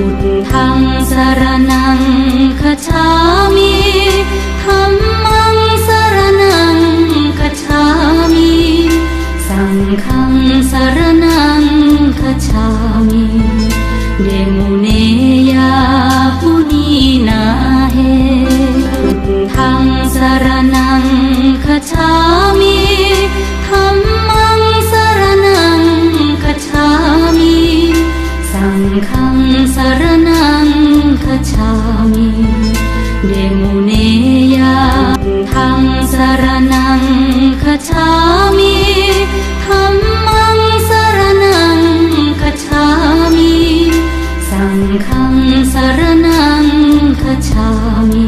พุทธังสารนังคชามิ ทังสารนังคชามิธรรมังสารนังคชามิ สังฆังสรนังคชามิ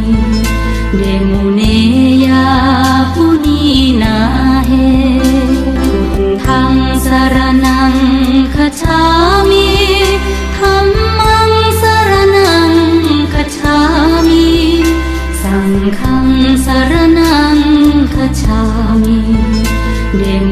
เดโมเนยาปุนีนาเหุทังสาร đêm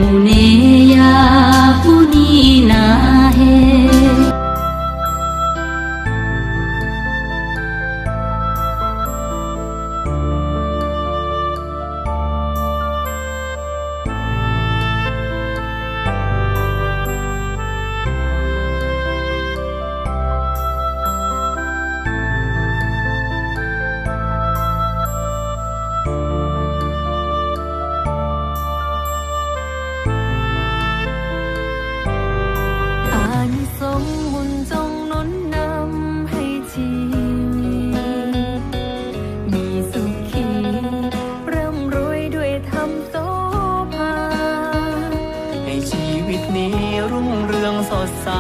รุ่งเรืองสดใส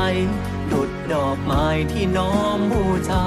ดุดดอกไม้ที่น้อมบูชา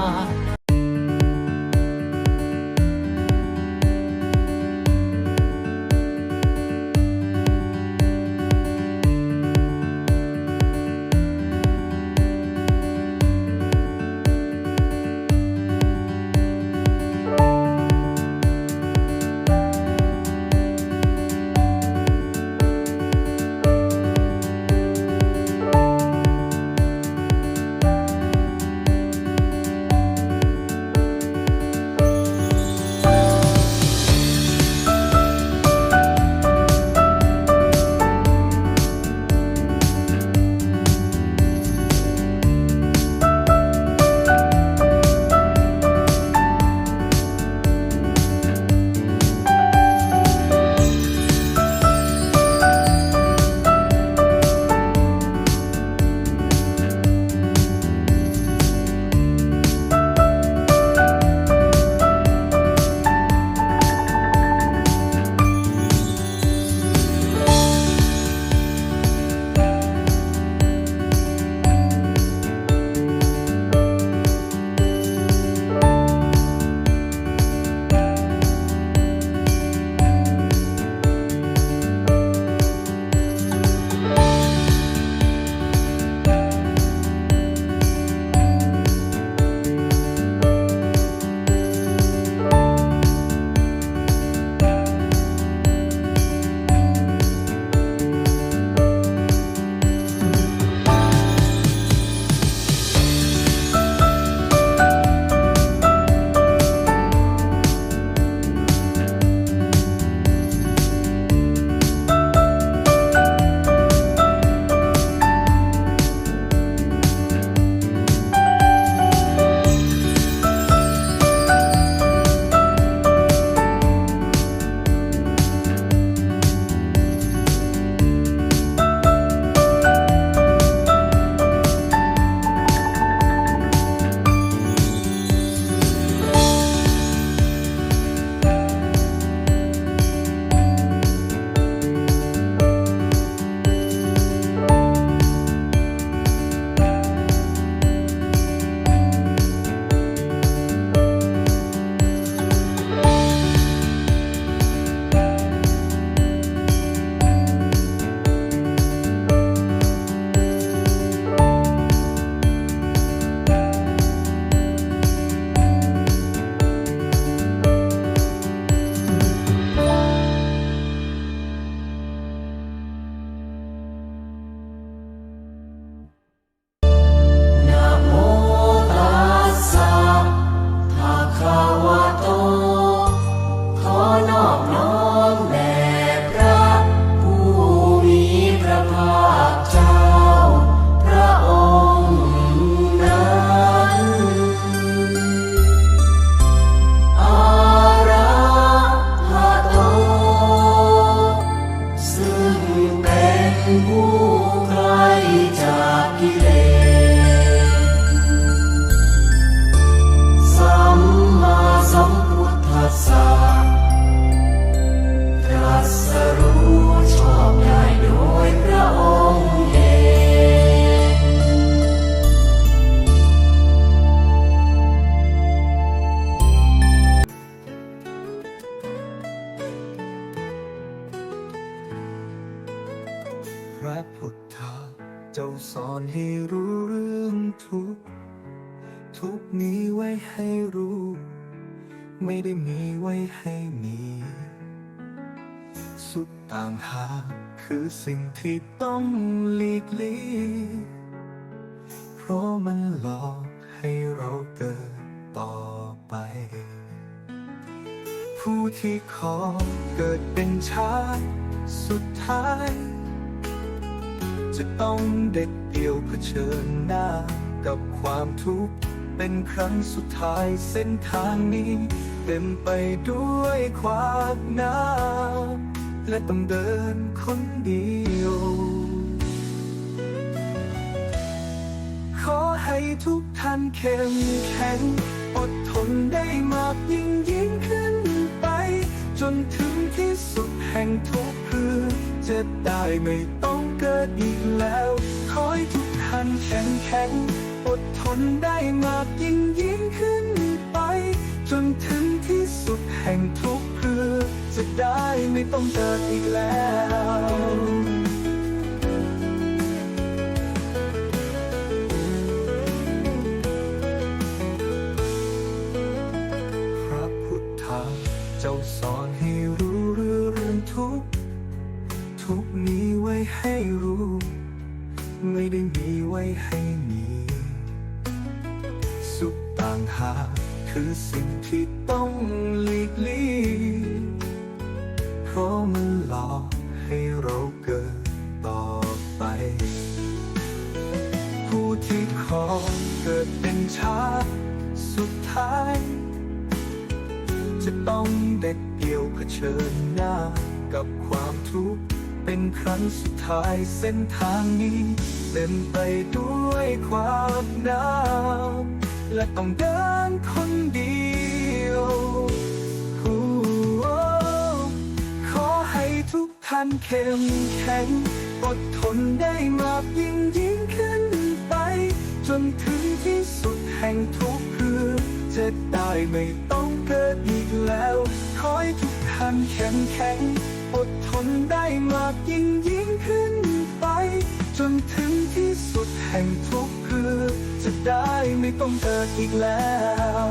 พุทธเจ้าสอนให้รู้เรื่องทุก ทุกนี้ไว้ให้รู้ ไม่ได้มีไว้ให้มี สุดต่างหากคือสิ่งที่ต้องหลีกเลี่ยงเพราะมันหลอกให้เราเกิดต่อไป ผู้ที่ขอเกิดเป็นชาติสุดท้าย จะต้องเด็ดเดี่ยวเผชิญหน้ากับความทุกข์เป็นครั้งสุดท้ายเส้นทางนี้ เต็มไปด้วยความหนาวและต้องเดินคนเดียว ขอให้ทุกท่านเข้มแข็ง อดทนได้มากยิ่งยิ่งขึ้นไป จนถึงที่สุดแห่งทุกข์คือ จะได้ไม่ต้องเกิดอีกแล้ว ขอให้ทุกท่านแข็งแข็ง อดทนได้มากยิ่งยิ่งขึ้นไป จนถึงที่สุดแห่งทุกข์คือจะได้ไม่ต้องเกิดอีกแล้ว สุขต่างหากคือสิ่งที่ต้องหลีกเลี่ยงเพราะมันหลอกให้เราเกิดต่อไป ผู้ที่ขอเกิดเป็นชาติสุดท้าย จะต้องเด็ดเดี่ยวเผชิญหน้ากับความทุกข์เป็นครั้งสุดท้ายเส้นทางนี้เต็มไปด้วยความหนาว และต้องเดินคนเดียว ขอให้ทุกท่านเข้มแข็ง อดทนได้มากยิ่งยิ่งขึ้นไป จนถึงที่สุดแห่งทุกข์คือจะได้ไม่ต้องเกิดอีกแล้ว ขอให้ทุกท่านเข้มแข็ง อดทนได้มากยิ่งยิ่งขึ้นไป จนถึงที่สุดแห่งทุกข์คือ จะได้ไม่ต้องเกิดอีกแล้ว